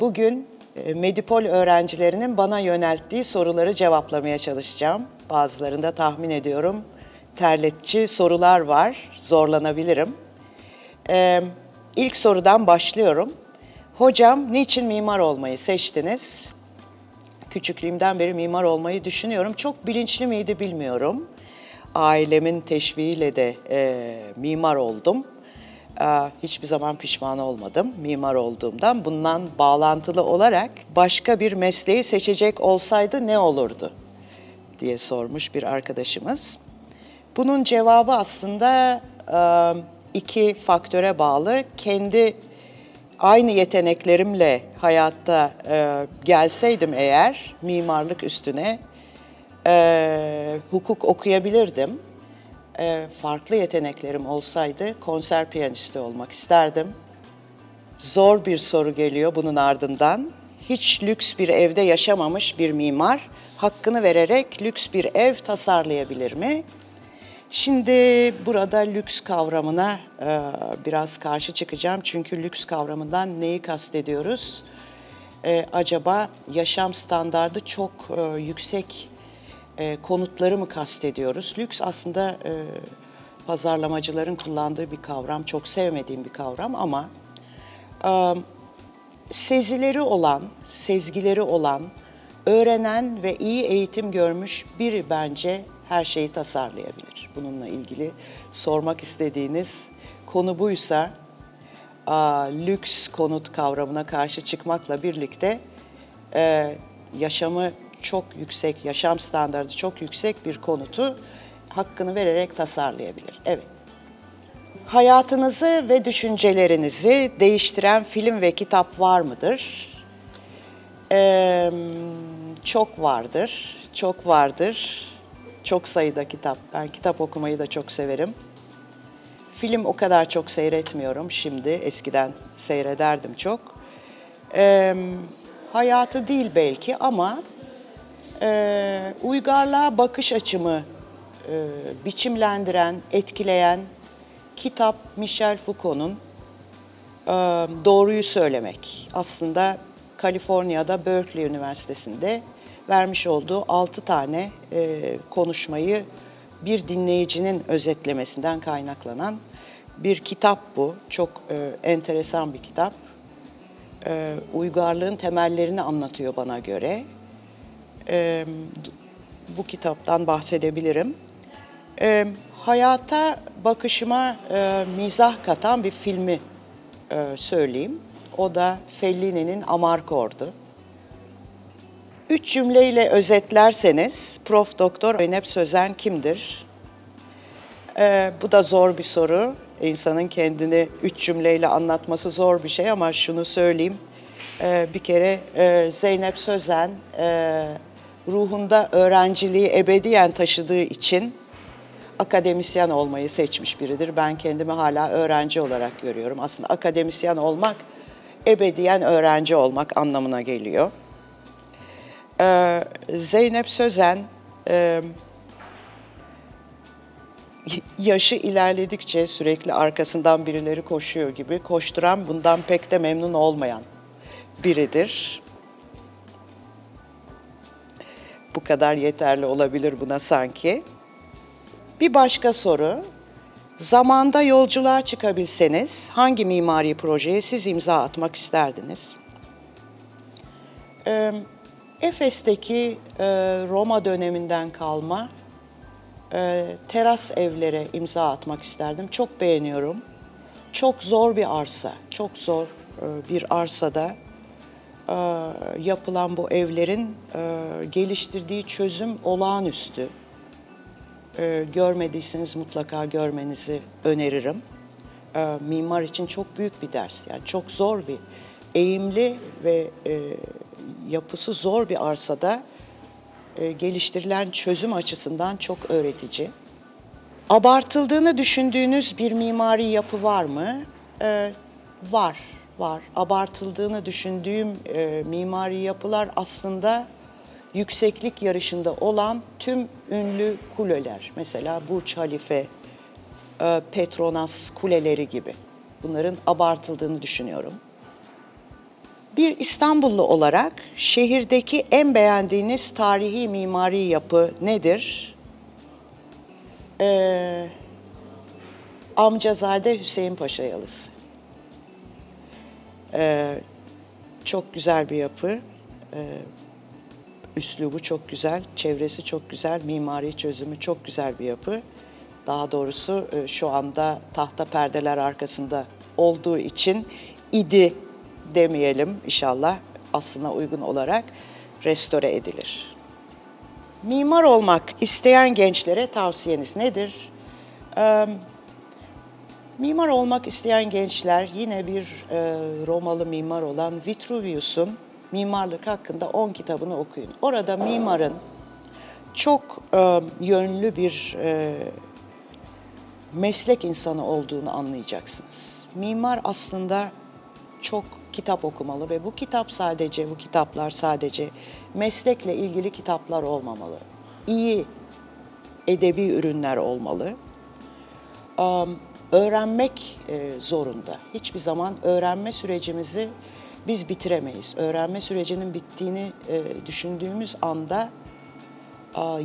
bugün e, Medipol öğrencilerinin bana yönelttiği soruları cevaplamaya çalışacağım. Bazılarında tahmin ediyorum terletçi sorular var, zorlanabilirim. Ee, ilk sorudan başlıyorum. Hocam niçin mimar olmayı seçtiniz? Küçüklüğümden beri mimar olmayı düşünüyorum. Çok bilinçli miydi bilmiyorum. Ailemin teşviğiyle de e, mimar oldum. Aa, Hiçbir zaman pişman olmadım mimar olduğumdan. Bundan bağlantılı olarak başka bir mesleği seçecek olsaydı ne olurdu diye sormuş bir arkadaşımız. Bunun cevabı aslında e, iki faktöre bağlı. Kendi aynı yeteneklerimle hayatta e, gelseydim eğer mimarlık üstüne e, hukuk okuyabilirdim. E, farklı yeteneklerim olsaydı konser piyanisti olmak isterdim. Zor bir soru geliyor bunun ardından. Hiç lüks bir evde yaşamamış bir mimar hakkını vererek lüks bir ev tasarlayabilir mi? Şimdi burada lüks kavramına e, biraz karşı çıkacağım. Çünkü lüks kavramından neyi kastediyoruz? E, acaba yaşam standardı çok yüksek e, konutları mı kastediyoruz? Lüks aslında e, pazarlamacıların kullandığı bir kavram. Çok sevmediğim bir kavram ama e, sezileri olan, sezgileri olan, öğrenen ve iyi eğitim görmüş biri bence her şeyi tasarlayabilir. Bununla ilgili sormak istediğiniz konu buysa aa, lüks konut kavramına karşı çıkmakla birlikte e, yaşamı çok yüksek, yaşam standartı çok yüksek bir konutu hakkını vererek tasarlayabilir. Evet. Hayatınızı ve düşüncelerinizi değiştiren film ve kitap var mıdır? Ee, çok vardır, çok vardır. Çok sayıda kitap. Ben kitap okumayı da çok severim. Film o kadar çok seyretmiyorum şimdi. Eskiden seyrederdim çok. Ee, hayatı değil belki ama e, uygarlığa bakış açımı e, biçimlendiren, etkileyen kitap Michel Foucault'un e, Doğruyu Söylemek. Aslında Kaliforniya'da Berkeley Üniversitesi'nde vermiş olduğu altı tane e, konuşmayı bir dinleyicinin özetlemesinden kaynaklanan bir kitap bu. Çok e, enteresan bir kitap. E, uygarlığın temellerini anlatıyor bana göre. E, bu kitaptan bahsedebilirim. E, hayata bakışıma e, mizah katan bir filmi e, söyleyeyim. O da Fellini'nin Amarkor'du. Üç cümleyle özetlerseniz Prof. Doktor Zeynep Sözen kimdir? Ee, bu da zor bir soru. İnsanın kendini üç cümleyle anlatması zor bir şey ama şunu söyleyeyim. Ee, bir kere e, Zeynep Sözen e, ruhunda öğrenciliği ebediyen taşıdığı için akademisyen olmayı seçmiş biridir. Ben kendimi hala öğrenci olarak görüyorum. Aslında akademisyen olmak ebediyen öğrenci olmak anlamına geliyor. Ee, Zeynep Sözen e, yaşı ilerledikçe sürekli arkasından birileri koşuyor gibi koşturan bundan pek de memnun olmayan biridir. Bu kadar yeterli olabilir buna sanki. Bir başka soru. Zamanda yolculuğa çıkabilseniz hangi mimari projeye siz imza atmak isterdiniz? Ee, Efes'teki e, Roma döneminden kalma e, teras evlere imza atmak isterdim. Çok beğeniyorum. Çok zor bir arsa, çok zor e, bir arsada yapılan bu evlerin e, geliştirdiği çözüm olağanüstü. E, görmediyseniz mutlaka görmenizi öneririm. E, mimar için çok büyük bir ders. Yani çok zor bir, eğimli ve e, yapısı zor bir arsada e, geliştirilen çözüm açısından çok öğretici. Abartıldığını düşündüğünüz bir mimari yapı var mı? E, var, var. Abartıldığını düşündüğüm e, mimari yapılar aslında yükseklik yarışında olan tüm ünlü kuleler. Mesela Burç Halife, e, Petronas kuleleri gibi. Bunların abartıldığını düşünüyorum. Bir İstanbullu olarak şehirdeki en beğendiğiniz tarihi mimari yapı nedir? Ee, Amcazade Hüseyin Paşa Yalısı. Ee, çok güzel bir yapı. Ee, üslubu çok güzel, çevresi çok güzel, mimari çözümü çok güzel bir yapı. Daha doğrusu e, şu anda tahta perdeler arkasında olduğu için idi demeyelim inşallah aslına uygun olarak restore edilir. Mimar olmak isteyen gençlere tavsiyeniz nedir? Ee, mimar olmak isteyen gençler yine bir e, Romalı mimar olan Vitruvius'un mimarlık hakkında 10 kitabını okuyun. Orada mimarın çok e, yönlü bir e, meslek insanı olduğunu anlayacaksınız. Mimar aslında çok kitap okumalı ve bu kitap sadece, bu kitaplar sadece meslekle ilgili kitaplar olmamalı. İyi edebi ürünler olmalı. Am, öğrenmek e, zorunda. Hiçbir zaman öğrenme sürecimizi biz bitiremeyiz. Öğrenme sürecinin bittiğini e, düşündüğümüz anda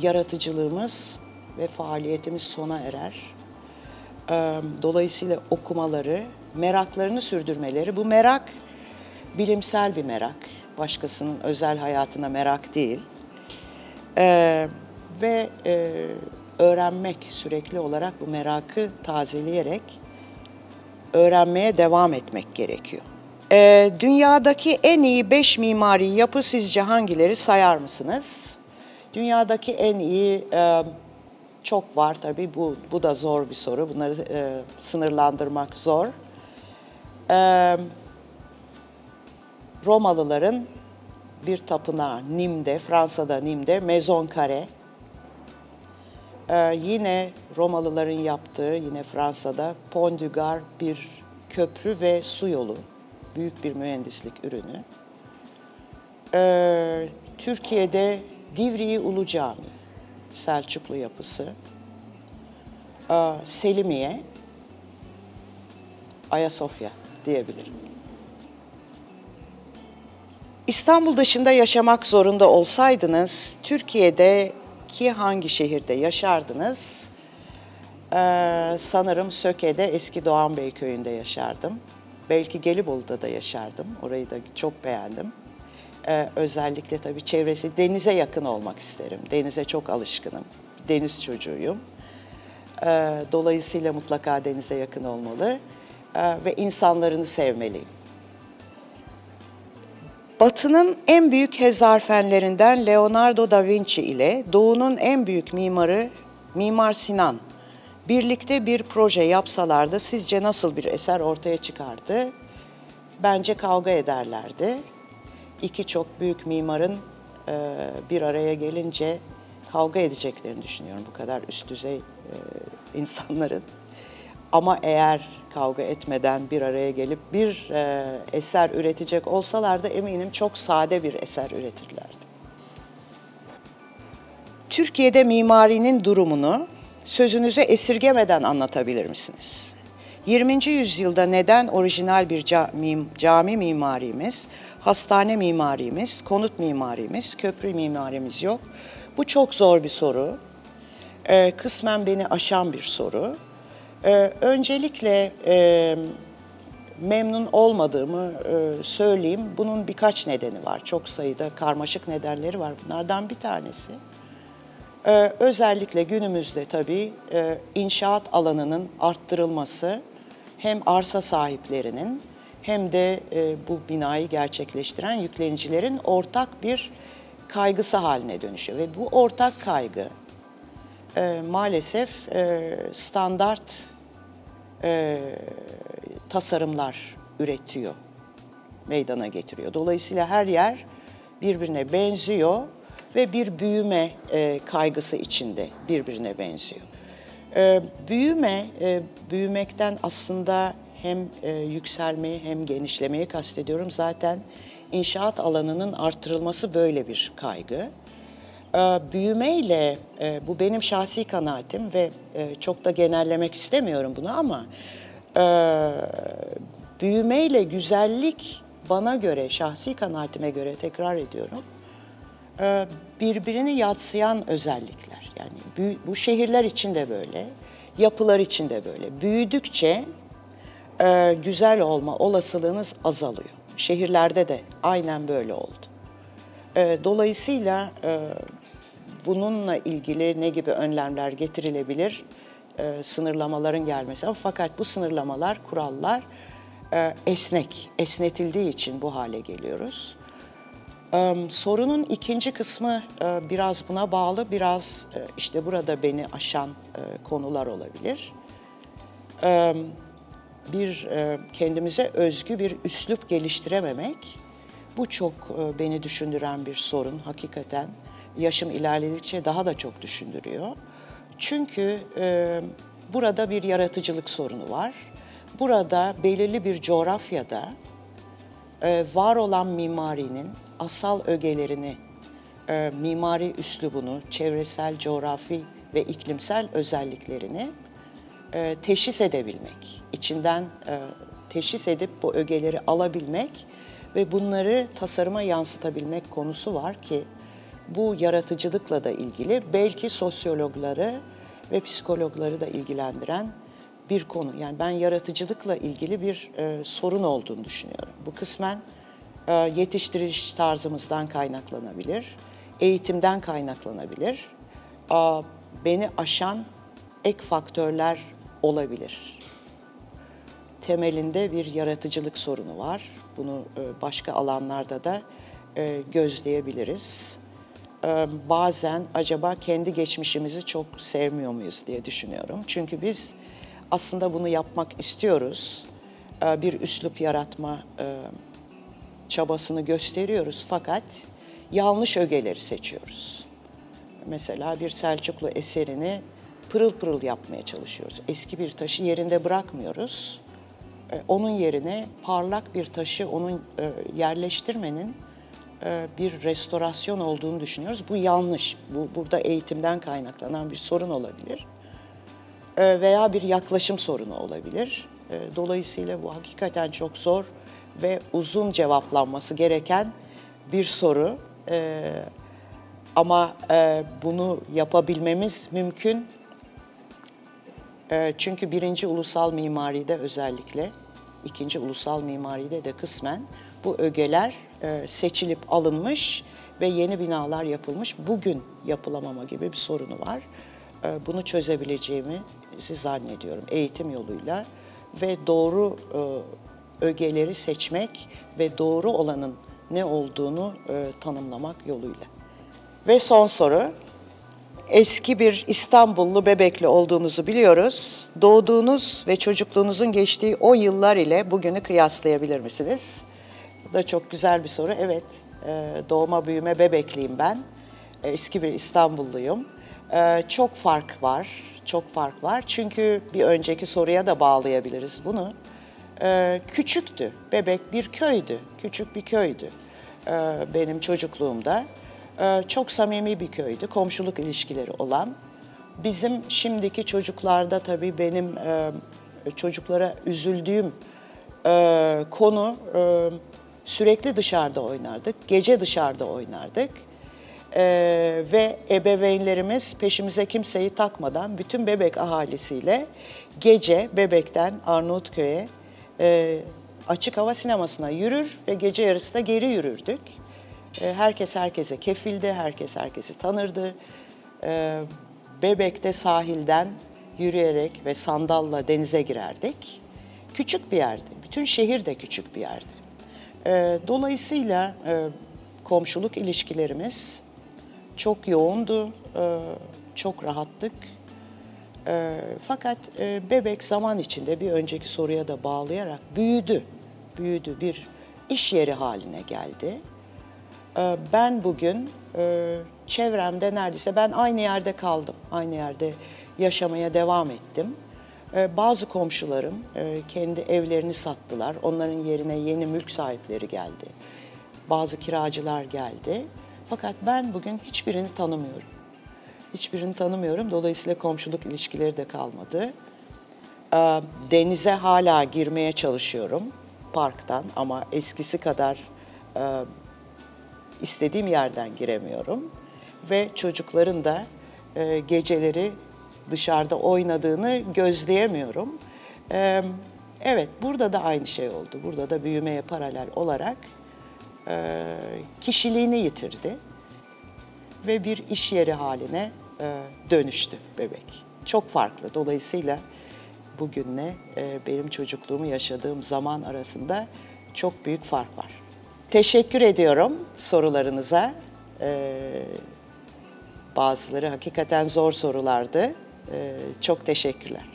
yaratıcılığımız ve faaliyetimiz sona erer. E, Dolayısıyla okumaları, meraklarını sürdürmeleri, bu merak bilimsel bir merak. Başkasının özel hayatına merak değil. Ve öğrenmek sürekli olarak bu merakı tazeleyerek öğrenmeye devam etmek gerekiyor. E, dünyadaki en iyi beş mimari yapı sizce hangileri sayar mısınız? Dünyadaki en iyi e, çok var tabii bu bu da zor bir soru. Bunları e, sınırlandırmak zor. E, Romalıların bir tapınağı Nim'de, Fransa'da Nim'de, Maison Carré. Ee, yine Romalıların yaptığı, yine Fransa'da Pont du Gard bir köprü ve su yolu. Büyük bir mühendislik ürünü. Ee, Türkiye'de Divriği Ulu Cami, Selçuklu yapısı. Ee, Selimiye, Ayasofya diyebilirim. İstanbul dışında yaşamak zorunda olsaydınız, Türkiye'deki hangi şehirde yaşardınız? Ee, sanırım Söke'de eski Doğan Bey köyünde yaşardım. Belki Gelibolu'da da yaşardım. Orayı da çok beğendim. Ee, özellikle tabii çevresi denize yakın olmak isterim. Denize çok alışkınım. Deniz çocuğuyum. Ee, dolayısıyla mutlaka denize yakın olmalı Ee, ve insanlarını sevmeliyim. Batı'nın en büyük hezarfenlerinden Leonardo da Vinci ile Doğu'nun en büyük mimarı Mimar Sinan birlikte bir proje yapsalardı sizce nasıl bir eser ortaya çıkardı? Bence kavga ederlerdi. İki çok büyük mimarın e, bir araya gelince kavga edeceklerini düşünüyorum bu kadar üst düzey e, insanların. Ama eğer kavga etmeden bir araya gelip bir e, eser üretecek olsalardı eminim çok sade bir eser üretirlerdi. Türkiye'de mimarinin durumunu sözünüze esirgemeden anlatabilir misiniz? 20. yüzyılda neden orijinal bir ca- mim- cami mimarimiz, hastane mimarimiz, konut mimarimiz, köprü mimarimiz yok? Bu çok zor bir soru. Ee, kısmen beni aşan bir soru. Ee, öncelikle e, memnun olmadığımı e, söyleyeyim. Bunun birkaç nedeni var. Çok sayıda karmaşık nedenleri var. Bunlardan bir tanesi. Ee, özellikle günümüzde tabii e, inşaat alanının arttırılması hem arsa sahiplerinin hem de e, bu binayı gerçekleştiren yüklenicilerin ortak bir kaygısı haline dönüşüyor. Ve bu ortak kaygı e, maalesef e, standart e, tasarımlar üretiyor, meydana getiriyor. Dolayısıyla her yer birbirine benziyor ve bir büyüme e, kaygısı içinde birbirine benziyor. E, büyüme, e, büyümekten aslında hem e, yükselmeyi hem genişlemeyi kastediyorum. Zaten inşaat alanının artırılması böyle bir kaygı. E, büyümeyle, e, bu benim şahsi kanaatim ve e, çok da genellemek istemiyorum bunu ama e, büyümeyle güzellik bana göre, şahsi kanaatime göre tekrar ediyorum, birbirini yatsıyan özellikler. Yani bu şehirler için de böyle, yapılar için de böyle. Büyüdükçe güzel olma olasılığınız azalıyor. Şehirlerde de aynen böyle oldu. E, Dolayısıyla e, bununla ilgili ne gibi önlemler getirilebilir? E, Sınırlamaların gelmesi. Fakat bu sınırlamalar, kurallar e, esnek, esnetildiği için bu hale geliyoruz. Ee, Sorunun ikinci kısmı e, biraz buna bağlı, biraz işte burada beni aşan konular olabilir. Ee, Bir kendimize özgü bir üslup geliştirememek, bu çok e, beni düşündüren bir sorun hakikaten. Yaşım ilerledikçe daha da çok düşündürüyor. Çünkü e, burada bir yaratıcılık sorunu var. Burada belirli bir coğrafyada e, var olan mimarinin asal ögelerini, e, mimari üslubunu, çevresel, coğrafi ve iklimsel özelliklerini e, teşhis edebilmek, içinden e, teşhis edip bu ögeleri alabilmek ve bunları tasarıma yansıtabilmek konusu var ki bu yaratıcılıkla da ilgili belki sosyologları ve psikologları da ilgilendiren bir konu. Yani ben yaratıcılıkla ilgili bir e, sorun olduğunu düşünüyorum. Bu kısmen e, yetiştiriş tarzımızdan kaynaklanabilir, eğitimden kaynaklanabilir. Aa, beni aşan ek faktörler olabilir. Temelinde bir yaratıcılık sorunu var. Bunu e, başka alanlarda da e, gözleyebiliriz. E, Bazen acaba kendi geçmişimizi çok sevmiyor muyuz diye düşünüyorum. Çünkü biz aslında bunu yapmak istiyoruz. Bir üslup yaratma çabasını gösteriyoruz fakat yanlış ögeleri seçiyoruz. Mesela bir Selçuklu eserini pırıl pırıl yapmaya çalışıyoruz. Eski bir taşı yerinde bırakmıyoruz. E, Onun yerine parlak bir taşı onun e, yerleştirmenin e, bir restorasyon olduğunu düşünüyoruz. Bu yanlış. Bu burada eğitimden kaynaklanan bir sorun olabilir. Veya bir yaklaşım sorunu olabilir. Dolayısıyla bu hakikaten çok zor ve uzun cevaplanması gereken bir soru. Ama bunu yapabilmemiz mümkün. Çünkü birinci ulusal mimaride özellikle, ikinci ulusal mimaride de kısmen bu ögeler e, seçilip alınmış ve yeni binalar yapılmış. Bugün yapılamama gibi bir sorunu var. E, Bunu çözebileceğimi zannediyorum eğitim yoluyla ve doğru e, ögeleri seçmek ve doğru olanın ne olduğunu e, tanımlamak yoluyla. Ve son soru. Eski bir İstanbullu bebekli olduğunuzu biliyoruz. Doğduğunuz ve çocukluğunuzun geçtiği o yıllar ile bugünü kıyaslayabilir misiniz? Bu da çok güzel bir soru. Evet, e, doğma büyüme bebekliyim ben. E, Eski bir İstanbulluyum. E, Çok fark var, çok fark var. Çünkü bir önceki soruya da bağlayabiliriz bunu. Küçüktü, bebek bir köydü, küçük bir köydü benim çocukluğumda. E, Çok samimi bir köydü, komşuluk ilişkileri olan. Bizim şimdiki çocuklarda tabii benim e, çocuklara üzüldüğüm e, konu e, sürekli dışarıda oynardık, gece dışarıda oynardık. Ve ebeveynlerimiz peşimize kimseyi takmadan bütün bebek ahalisiyle gece bebekten Arnavutköy'e e, açık hava sinemasına yürür ve gece yarısı da geri yürürdük. E, herkes herkese kefildi, herkes herkesi tanırdı. E, Bebek'te sahilden yürüyerek ve sandalla denize girerdik. Küçük bir yerdi. Bütün şehir de küçük bir yerdi. E, Dolayısıyla komşuluk ilişkilerimiz çok yoğundu, çok rahattık. Fakat bebek zaman içinde bir önceki soruya da bağlayarak büyüdü. Büyüdü, bir iş yeri haline geldi. Ee, Ben bugün e, çevremde neredeyse ben aynı yerde kaldım. Aynı yerde yaşamaya devam ettim. Ee, Bazı komşularım e, kendi evlerini sattılar. Onların yerine yeni mülk sahipleri geldi. Bazı kiracılar geldi. Fakat ben bugün hiçbirini tanımıyorum. Hiçbirini tanımıyorum. Dolayısıyla komşuluk ilişkileri de kalmadı. Ee, Denize hala girmeye çalışıyorum. parktan ama eskisi kadar e, istediğim yerden giremiyorum. Ve çocukların da e, geceleri dışarıda oynadığını gözleyemiyorum. E, evet, burada da aynı şey oldu. Burada da büyümeye paralel olarak e, kişiliğini yitirdi ve bir iş yeri haline e, dönüştü bebek. Çok farklı. Dolayısıyla bugünle e, benim çocukluğumu yaşadığım zaman arasında çok büyük fark var. Teşekkür ediyorum sorularınıza. E, bazıları hakikaten zor sorulardı. E, çok teşekkürler.